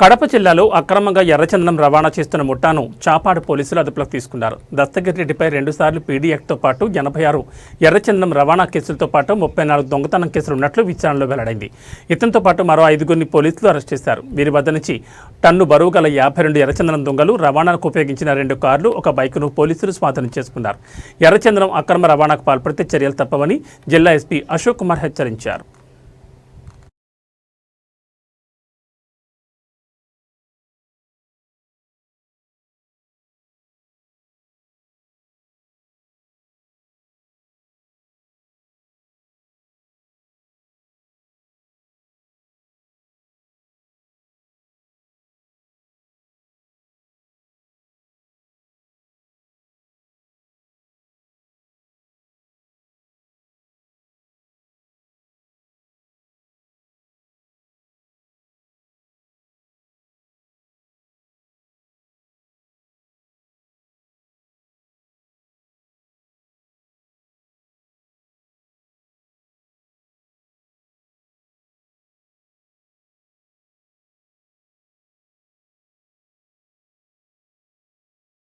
కడప జిల్లాలో అక్రమంగా ఎర్రచందనం రవాణా చేస్తున్న ముఠాను చాపాడు పోలీసులు అదుపులోకి తీసుకున్నారు. దస్తగిరి రెడ్డిపై రెండుసార్లు పీడీ యాక్ట్తో పాటు ఎనభై ఆరు ఎర్రచందనం రవాణా కేసులతో పాటు ముప్పై నాలుగు దొంగతనం కేసులు ఉన్నట్లు విచారణలో వెల్లడైంది. ఇతనితో పాటు మరో ఐదుగురిని పోలీసులు అరెస్ట్ చేశారు. వీరి వద్ద నుంచి టన్ను బరువు గల యాభై రెండు ఎర్రచందనం దొంగలు రవాణాకు ఉపయోగించిన రెండు కార్లు ఒక బైకును పోలీసులు స్వాధీనం చేసుకున్నారు. ఎర్రచందనం అక్రమ రవాణాకు పాల్పడితే చర్యలు తప్పవని జిల్లా ఎస్పీ అశోక్ కుమార్ హెచ్చరించారు.